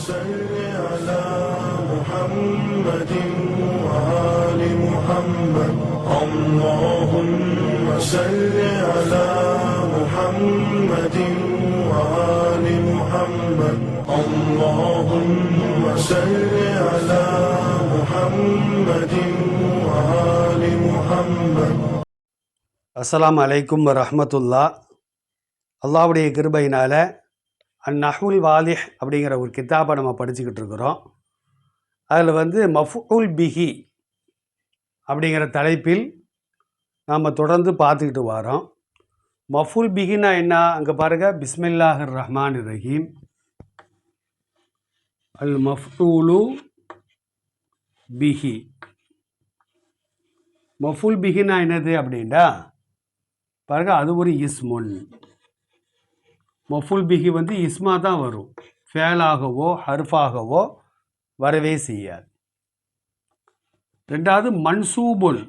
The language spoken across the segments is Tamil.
صل على محمد وآل محمد اللهم صل على محمد وآل محمد اللهم صل على محمد وآل محمد அஸ்ஸலாமு அலைக்கும் ரஹ்மத்துல்லா அல்லாவுடைய கிருபையினால் அந்நஹுல் வாலிஹ் அப்படிங்கிற ஒரு கித்தாபை நம்ம படிச்சுக்கிட்டு இருக்கிறோம். அதில் வந்து மஃபுல் பிஹி அப்படிங்கிற தலைப்பில் நாம் தொடர்ந்து பார்த்துக்கிட்டு வரோம். மஃபுல் பிஹினா என்ன? அங்கே பாருங்கள் பிஸ்மில்லாஹர் ரஹ்மான் ரஹீம். அல் மஃபூலு பிஹி. மஃபுல் பிஹினா என்னது அப்படின்டா பாருங்கள் அது ஒரு இஸ்முன். மஃபுல் பிஹி வந்து இஸ்மா தான் வரும். ஃபேலாகவோ ஹர்ஃபாகவோ வரவே செய்யாது. ரெண்டாவது மன்சூபுல்.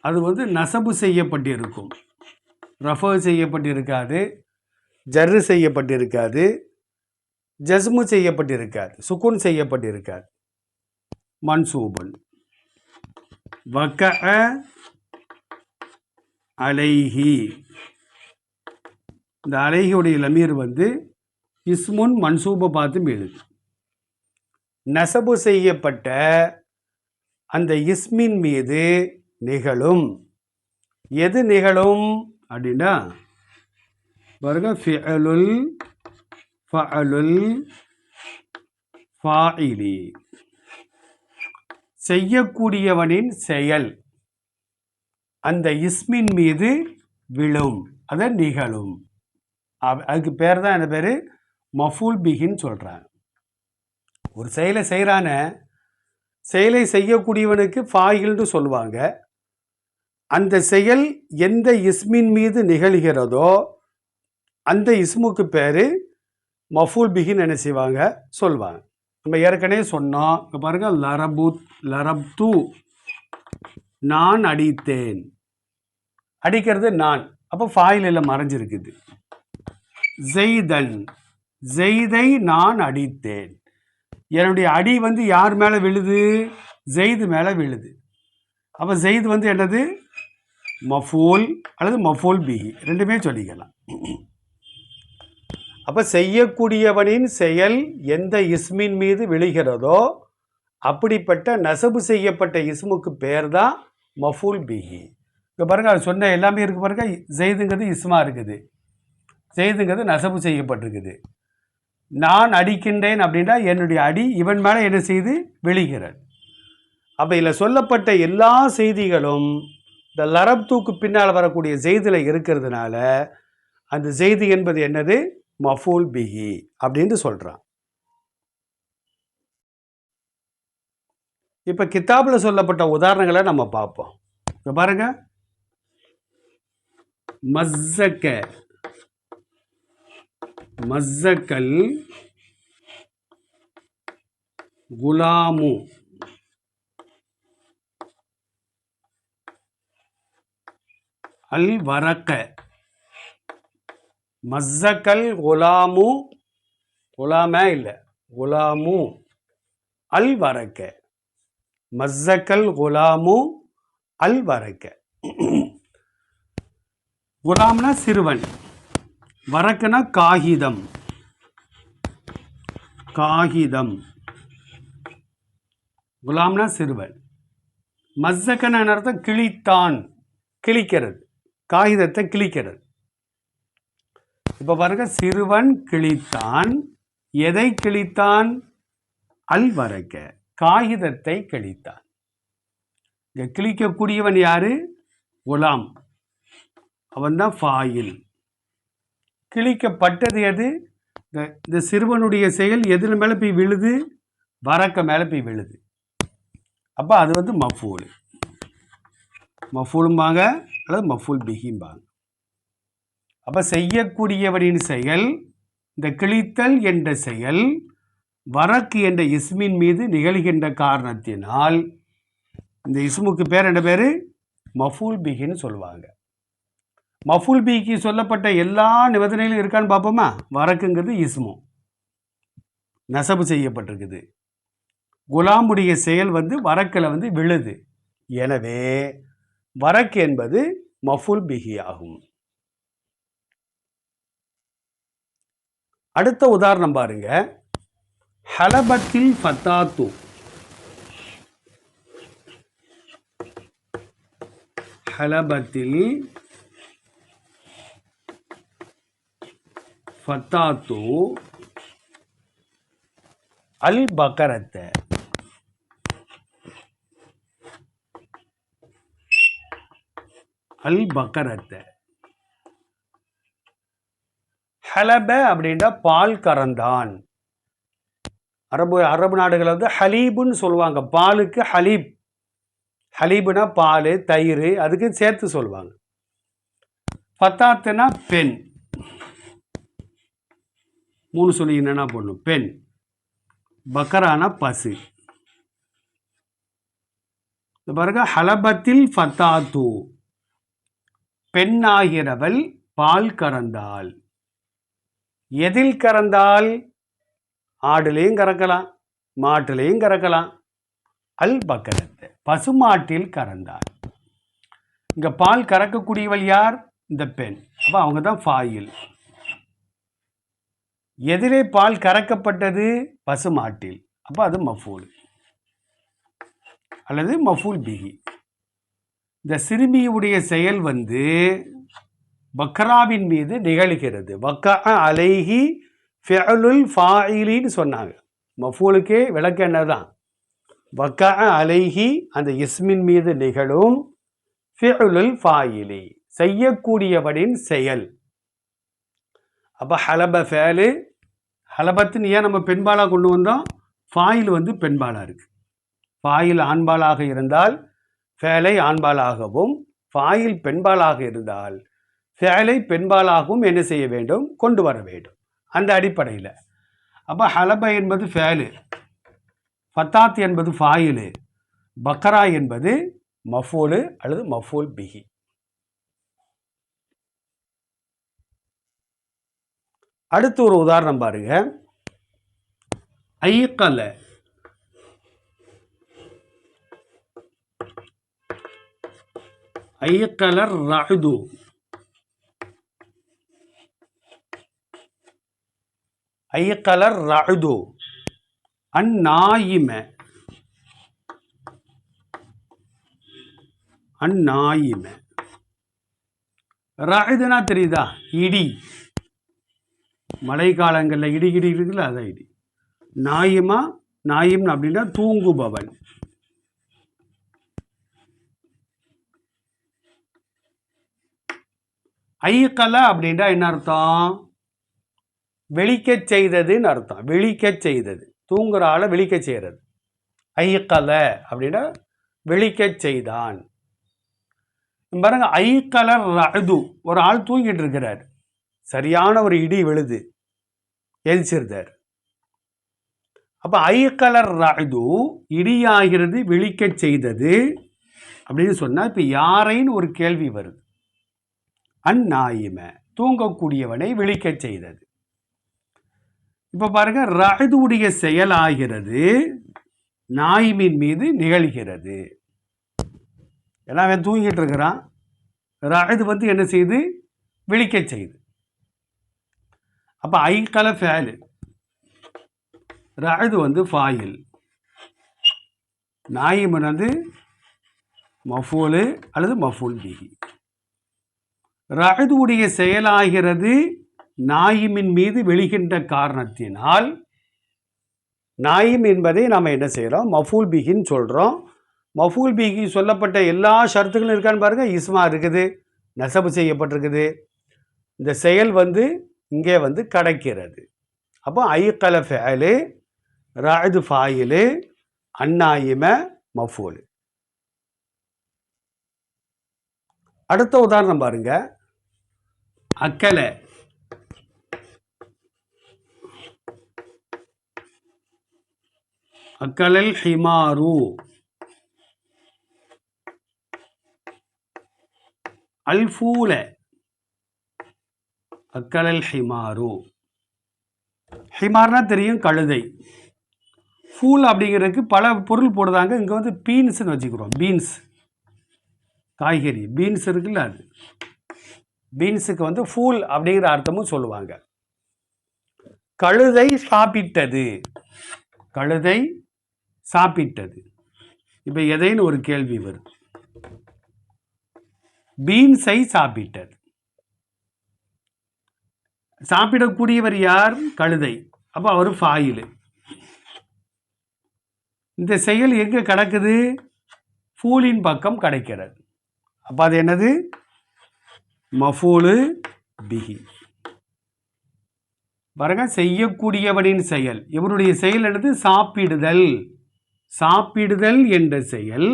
அது வந்து நசபு செய்யப்பட்டிருக்கும். ரஃபர் செய்யப்பட்டிருக்காது ஜர்ரு செய்யப்பட்டிருக்காது ஜஸ்மு செய்யப்பட்டிருக்காது சுக்குன் செய்யப்பட்டிருக்காது. மன்சூபுல். வக்க அலைஹி. இந்த அலைஹியுடைய லமீர் வந்து இஸ்முன் மன்சூபை பார்த்து மீளுது. நெசபு செய்யப்பட்ட அந்த இஸ்மின் மீது நிகழும். எது நிகழும் அப்படின்னா பாருங்க ஃபிஅலுல் ஃபஅலுல் ஃபாயிலி செய்யக்கூடியவனின் செயல் அந்த இஸ்மின் மீது விழும் அதை நிகழும். அதுக்கு பேர் தான் என்ன பேர்? மஃபூல் பிகின்னு சொல்கிறாங்க ஒரு செயலை செய்கிறான செயலை செய்யக்கூடியவனுக்கு ஃபாயில்னு சொல்லுவாங்க. அந்த செயல் எந்த இஸ்மின் மீது நிகழ்கிறதோ அந்த இஸ்முக்கு பேர் மஃபூல் பிகின் என்ன செய்வாங்க? சொல்லுவாங்க நம்ம ஏற்கனவே சொன்னோம். இங்க பாருங்க லரபு லரப்து. நான் அடித்தேன். அடிக்கிறது நான். அப்போ ஃபாயிலில் மறைஞ்சிருக்குது. ஜெய்தன் ஜெய்தை நான் அடித்தேன். என்னுடைய அடி வந்து யார் மேலே விழுது? ஜெய்து மேலே விழுது. அப்போ ஜெய்து வந்து என்னது? மஃபூல் அல்லது மஃபூல் பிஹி. ரெண்டுமே சொல்லிக்கலாம். அப்போ செய்யக்கூடியவனின் செயல் எந்த இஸ்மின் மீது விழுகிறதோ அப்படிப்பட்ட நெசவு செய்யப்பட்ட இஸ்முக்கு பேர் தான் மஃபூல் பிஹி. இப்போ பாருங்க அது சொன்ன எல்லாமே இருக்கு பாருங்க. ஜெய்துங்கிறது இஸ்மா இருக்குது. செய்துங்கிறது நசபு செய்யப்பட்டிருக்குது. நான் அடிக்கின்றேன் அப்படின்னா என்னுடைய அடி இவன் மேலே என்ன செய்து? விழுகிறது. அப்போ இதில் சொல்லப்பட்ட எல்லா செய்திகளும் இந்த லரப்தூக்கு பின்னால் வரக்கூடிய செய்தியில் இருக்கிறதுனால அந்த செய்தி என்பது என்னது? மஃபூல் பிஹி அப்படின்னு சொல்கிறான் இப்போ கித்தாபில் சொல்லப்பட்ட உதாரணங்களை நம்ம பார்ப்போம். இப்போ பாருங்க. மஸ்ஸக்க மஸ்ஸக்கல் குலாமு. அல் வரக்க மஸ்ஸக்கல் குலாமு. குலாமே இல்லை. குலாமு. அல் வரக்க மஸ்ஸக்கல் குலாமு. அல் வரக்க குலாம்னா சிறுவன். வரக்குனா காகிதம். காகிதம். குலாம்னா சிறுவன். மஸ்ஸக்கன அர்த்தம்? கிழித்தான். கிழிக்கிறது. காகிதத்தை கிழிக்கிறது. இப்போ பாருங்க சிறுவன் கிழித்தான். எதை கிழித்தான்? அல் வரக்க காகிதத்தை கிழித்தான். இங்கே கிழிக்கக்கூடியவன் யாரு? குலாம். அவன்தான் ஃபாயில். கிழிக்கப்பட்டது எது? இந்த இந்த சிறுவனுடைய செயல் எதில் மேலே போய் விழுது? வரக்க மேலே போய் விழுது. அப்போ அது வந்து மஃபூல். மஃபூலும்பாங்க அல்லது மஃபூல் பிகிம்பாங்க அப்போ செய்யக்கூடியவனின் செயல் இந்த கிழித்தல் என்ற செயல் வரக்கு என்ற இஸ்மின் மீது நிகழ்கின்ற காரணத்தினால் இந்த இஸ்முக்கு பேர் என்ன பேர்? மஃபூல் பிகின்னு சொல்லுவாங்க. மஃபுல் பிக்கு சொல்லப்பட்ட எல்லா நிபந்தனைகளும் இருக்கான்னு பார்ப்போமா? வரக்குங்கிறது இஸ்மோ. நெசவு செய்யப்பட்டிருக்குது. குலாமுடைய செயல் வந்து வரக்கில் வந்து விழுது. எனவே வரக்கு என்பது மஃபுல் பிஹி ஆகும். அடுத்த உதாரணம் பாருங்க. ஹலபத்தில் ஃபத்தாத்து. ஹலபத்தில் ஃபத்தாத்து அல் பக்கரத்தை அல் பக்கரத்தை ஹலப அப்படின்னா பால் கறந்தான். அரபு அரபு நாடுகளில் வந்து ஹலீபுன்னு சொல்லுவாங்க. பாலுக்கு ஹலீப். ஹலீபுனா பால் தயிர் அதுக்கு சேர்த்து சொல்லுவாங்க. பத்தாத்துனா பெண். மூணு சொல்லி என்னென்ன பண்ணும் பெண். பக்கரானா பசு. இந்த பாருங்க ஹலபத்தில் ஃபத்தாத்து. பெண்ணாகிறவள் பால் கறந்தாள் எதில் கறந்தால்? ஆடுலேயும் கறக்கலாம் மாட்டுலேயும் கறக்கலாம். அல் பக்கரத்து. பசுமாட்டில் கறந்தாள் இங்கே பால் கறக்கக்கூடியவள் யார்? இந்த பெண். அப்போ அவங்க தான் ஃபாயில். எதிரே பால் கறக்கப்பட்டது பசுமாட்டில். அப்போ அது மஃபூல். அல்லது மஃபூல் பிகி இந்த சிறுமியுடைய செயல் வந்து பக்ராவின் மீது நிகழ்கிறது. பக்கா அலைகி ஃபெலுல் ஃபாயிலின்னு சொன்னாங்க. மஃபூலுக்கே விளக்க என்னதான்? பக்கா அலைகி அந்த இஸ்மின் மீது நிகழும் ஃபிலுல் ஃபாயிலி செய்யக்கூடியவனின் செயல். அப்போ ஹலப ஃபேலு ஹலபத்துன்னு ஏன் நம்ம பெண்பாலாக கொண்டு வந்தோம்? ஃபாயில் வந்து பெண்பாலாக இருக்குது ஃபாயில் ஆண்பாலாக இருந்தால் ஃபேலை ஆண்பாலாகவும் ஃபாயில் பெண்பாலாக இருந்தால் ஃபேலை பெண்பாலாகவும் என்ன செய்ய வேண்டும்? கொண்டு வர வேண்டும். அந்த அடிப்படையில். அப்போ ஹலப என்பது ஃபேலு ஃபத்தாத் என்பது ஃபாயிலு பக்கரா என்பது மஃபூலு அல்லது மஃபூல் பிஹி. அடுத்து ஒரு உதாரணம் பாருங்க. ஐக்கல ஐக்கல ரஹது ஐக்கலர் ரஹது அந்நாயிம. அந்நாயிம. ரஹதுனா தெரியுதா? இடி. மழை காலங்களில் இடி இடி இருக்குல்ல அதான் இடி. நாயுமா நாயும் அப்படின்னா தூங்குபவன். ஐயக்கல அப்படின்னா என்ன அர்த்தம்? வெளிக்கச் செய்ததுன்னு அர்த்தம். வெளிக்க செய்தது தூங்குற ஆளை விழிக்கச் செய்கிறது ஐயக்கல அப்படின்னா விழிக்கச் செய்தான் பாருங்க ஐக்கலர் அழுது ஒரு ஆள் தூங்கிட்டு இருக்கிறார். சரியான ஒரு இடி விழுது. எரிச்சிருந்தார் அப்போ ஐக்கலர் ரது இடியாகிறது விழிக்கச் செய்தது அப்படின்னு சொன்னால் இப்போ யாரைன்னு ஒரு கேள்வி வருது. அந்நாயிம தூங்கக்கூடியவனை விழிக்கச் செய்தது. இப்போ பாருங்க ரகுடைய செயலாகிறது நாயிமின் மீது நிகழ்கிறது. ஏன்னா அவன் தூங்கிட்டு இருக்கிறான். ரகுது வந்து என்ன செய்து? விழிக்கச் செய்து. அப்போ ஐக்கல ஃபேலு. ரகுது வந்து ஃபாயில். நாயிமன் வந்து மஃபூலு அல்லது மஃபூல் பிஹி. ரகுதுடைய செயலாகிறது நாயிமின் மீது வெளிகின்ற காரணத்தினால். நாயிம் என்பதை நாம் என்ன செய்கிறோம் மஃபூல் பிகின்னு சொல்கிறோம் மஃபூல் பிகி சொல்லப்பட்ட எல்லா ஷரத்துகளும் இருக்கான்னு பாருங்கள் இஸ்மா இருக்குது நெசவு செய்யப்பட்டிருக்குது. இந்த செயல் வந்து இங்கே வந்து கிடைக்கிறது. அப்போ ஐக்கல ஃபேலு ராது ஃபாயிலு அந்நாயிம மஃபூல். அடுத்த உதாரணம் பாருங்க. அக்கல. அக்கலல் ஹிமாரு. அல்ஃபூல. அக்கலல் ஹிமாரு. ஹிமார்னா தெரியும் கழுதை. ஃபூல் அப்படிங்கிறதுக்கு பல பொருள் போடுறாங்க. இங்கே வந்து பீன்ஸ்னு வச்சுக்கிறோம். பீன்ஸ். காய்கறி. பீன்ஸ் இருக்குல்ல அது. பீன்ஸுக்கு வந்து ஃபூல் அப்படிங்கிற அர்த்தமும் சொல்லுவாங்க. கழுதை சாப்பிட்டது. கழுதை சாப்பிட்டது. இப்போ எதைன்னு ஒரு கேள்வி வரும் பீன்ஸை சாப்பிட்டது. சாப்பிடக்கூடியவர் யார்? கழுதை. அப்போ அவர் ஃபாயில் இந்த செயல் எங்கே கிடக்குது? ஃபூலின் பக்கம் கிடைக்கிறது. அப்போ அது என்னது? மஃபூலு பிகி பாருங்க செய்யக்கூடியவனின் செயல். இவருடைய செயல் என்னது? சாப்பிடுதல். சாப்பிடுதல் என்ற செயல்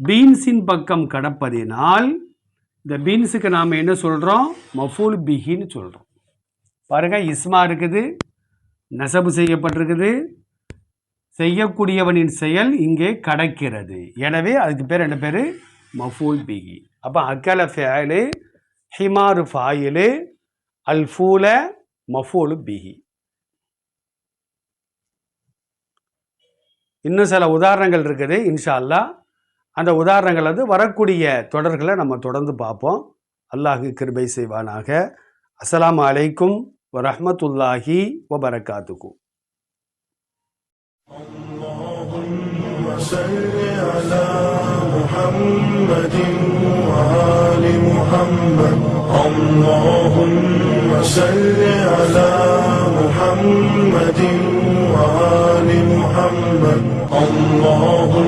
பீன்ஸின் பக்கம் கடப்பதினால் இந்த பீன்ஸுக்கு நாம் என்ன சொல்கிறோம் மஃபூல் பிஹின்னு சொல்கிறோம் பாருங்க இஸ்மா இருக்குது நெசவு செய்யப்பட்டிருக்குது. செய்யக்கூடியவனின் செயல் இங்கே கடக்கிறது. எனவே அதுக்கு பேர் என்ன பேர்? மஃபூல் பிஹி. அப்போ அக்கல ஃபேலு ஹிமாரு ஃபாயிலு அல் ஃபூல மஃபூலு பிஹி. இன்னும் சில உதாரணங்கள் இருக்குது இன்ஷா அந்த உதாரணங்கள் வந்து வரக்கூடிய தொடர்களை நம்ம தொடர்ந்து பார்ப்போம் அல்லாஹு கிருபை செய்வானாக அஸ்ஸலாமு அலைக்கும் வரஹ்மத்துல்லாஹி வபரகாத்துக்கும் صل على محمد وآل محمد اللهم صل على محمد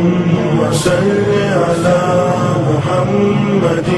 اللهم صل على محمد